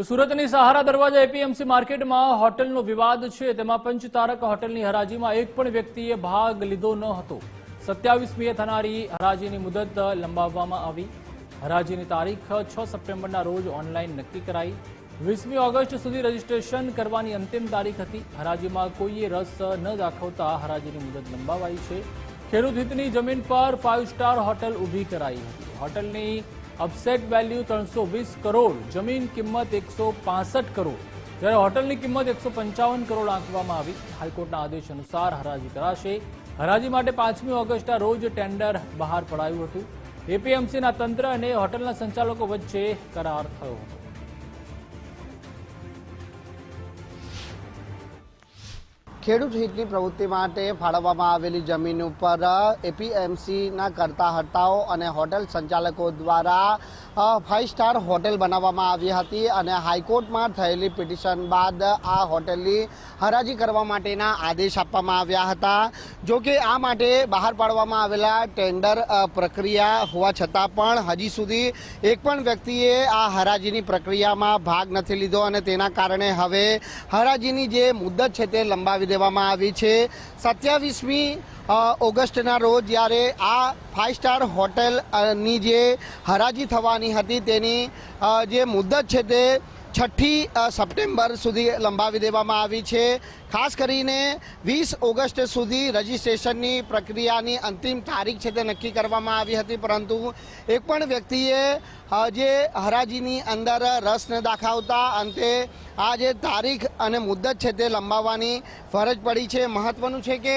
તો સુરતની સહારા દરવાજા એપીએમસી માર્કેટમાં હોટલનો વિવાદ છે. તેમાં પંચતારક હોટલની હરાજીમાં એક પણ વ્યક્તિએ ભાગ લીધો ન હતો. સત્યાવીસમીએ થનારી હરાજીની મુદત લંબાવવામાં આવી. હરાજીની તારીખ છ સપ્ટેમ્બરના રોજ ઓનલાઈન નક્કી કરાઈ. વીસમી ઓગસ્ટ સુધી રજીસ્ટ્રેશન કરવાની અંતિમ તારીખ હતી. હરાજીમાં કોઈએ રસ ન દાખવતા હરાજીની મુદત લંબાવાઈ છે. ખેડૂત હિતની જમીન પર ફાઇવ સ્ટાર હોટલ ઊભી કરાઈ હતી. હોટલની અપસેટ વેલ્યુ ત્રણસો વીસ કરોડ, જમીન કિંમત એકસો પાસઠ કરોડ. જ્યારે હોટલની કિંમત એકસો પંચાવન કરોડ આંકવામાં આવી. હાઈકોર્ટના આદેશ અનુસાર હરાજી કરાશે. હરાજી માટે પાંચમી ઓગસ્ટના રોજ ટેન્ડર બહાર પડાયું હતું. એપીએમસીના તંત્ર અને હોટલના સંચાલકો વચ્ચે કરાર થયો હતો. ખેડૂત હિતની પ્રવૃત્તિ માટે ફાળવવામાં આવેલી જમીન ઉપર એપીએમસીના કરતા હટાઓ અને હોટેલ સંચાલકો દ્વારા ફાઇવ સ્ટાર હોટેલ બનાવવામાં આવી હતી અને હાઈકોર્ટમાં થયેલી પિટિશન બાદ આ હોટેલની હરાજી કરવા માટેના આદેશ આપવામાં આવ્યા હતા. જો કે આ માટે બહાર પાડવામાં આવેલા ટેન્ડર પ્રક્રિયા હોવા છતાં પણ હજી સુધી એક પણ વ્યક્તિએ આ હરાજીની પ્રક્રિયામાં ભાગ નથી લીધો અને તેના કારણે હવે હરાજીની જે મુદત છે તે લંબાવી દેવામાં આવી છે. સત્યાવીસમી ઓગસ્ટના રોજ જ્યારે આ ફાઇવ સ્ટાર હોટેલની જે હરાજી થવાની હતી તેની જે મુદત છે તે છઠ્ઠી સપ્ટેમ્બર સુધી લંબાવી દેવામાં આવી છે. ખાસ કરીને વીસ ઓગસ્ટ સુધી રજિસ્ટ્રેશનની પ્રક્રિયાની અંતિમ તારીખ છે તે નક્કી કરવામાં આવી હતી. પરંતુ એક પણ વ્યક્તિએ જે હરાજીની અંદર રસ ન દાખવતા અંતે આ જે તારીખ અને મુદ્દત છે તે લંબાવવાની ફરજ પડી છે. મહત્વનું છે કે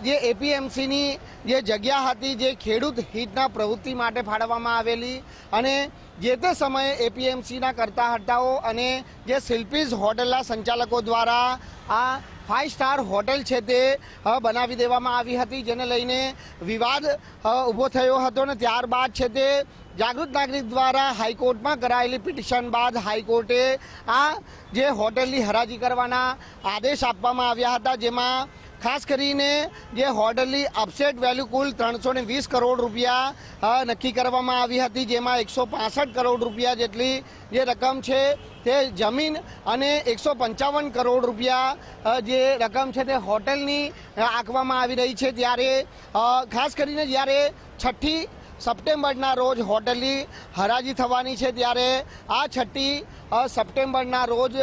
જે એપીએમસીની જે જગ્યા હતી જે ખેડૂત હિતના પ્રવૃત્તિ માટે ફાળવવામાં આવેલી અને જે તે સમયે એપીએમસીના કરતા હટાઓ અને જે શિલ્પીઝ હોટલના સંચાલકો દ્વારા આ ફાઇવ સ્ટાર હોટેલ છે તે બનાવી દેવામાં આવી હતી, જેને લઈને વિવાદ ઊભો થયો હતો ને ત્યારબાદ છે તે જાગૃત નાગરિક દ્વારા હાઈકોર્ટમાં કરાયેલી પિટિશન બાદ હાઈકોર્ટે આ જે હોટેલની હરાજી કરવાના આદેશ આપવામાં આવ્યા હતા, જેમાં ખાસ કરીને જે હોર્ડરલી અપસેટ વેલ્યુ કુલ ત્રણસો વીસ કરોડ રૂપિયા નક્કી કરવામાં આવી હતી, જેમાં એકસો કરોડ રૂપિયા જેટલી જે રકમ છે તે જમીન અને એકસો પંચાવન કરોડ રૂપિયા જે રકમ છે તે હોટલની આંકવામાં આવી રહી છે. ત્યારે ખાસ કરીને જ્યારે છઠ્ઠી સપ્ટેમ્બરના રોજ હોટલની હરાજી થવાની છે, ત્યારે આ છઠ્ઠી સપ્ટેમ્બરના રોજ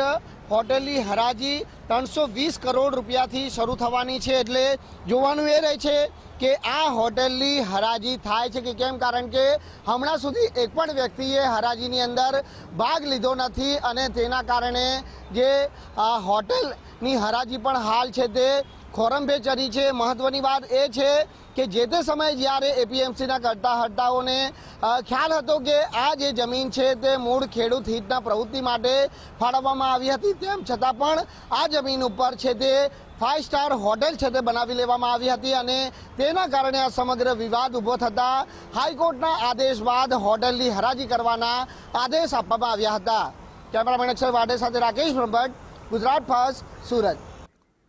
હોટલની હરાજી ત્રણસો વીસ કરોડ રૂપિયાથી શરૂ થવાની છે. એટલે જોવાનું એ રહે છે કે આ હોટેલની હરાજી થાય છે કે કેમ? કારણ કે હમણાં સુધી એક પણ વ્યક્તિએ હરાજીની અંદર ભાગ લીધો નથી અને તેના કારણે જે હોટલની હરાજી પણ હાલ છે તે ખોરંભે ચરી છે. મહત્વની વાત એ છે કે જે તે સમયે જ્યારે એપીએમસીના કરતા હડતાઓને ખ્યાલ હતો કે આ જે જમીન છે તે મૂળ ખેડૂત હિતના પ્રવૃત્તિ માટે ફાળવવામાં આવી હતી, તેમ છતાં પણ આ જમીન ઉપર છે તે ફાઇવ સ્ટાર હોટેલ છે તે બનાવી લેવામાં આવી હતી અને તેના કારણે આ સમગ્ર વિવાદ ઊભો થતા હાઈકોર્ટના આદેશ બાદ હોટેલની હરાજી કરવાના આદેશ આપવામાં આવ્યા હતા. કેમેરામેન અક્ષર વાડે સાથે રાકેશ બ્રહ્મભટ્ટ, ગુજરાત ફર્સ્ટ, સુરત.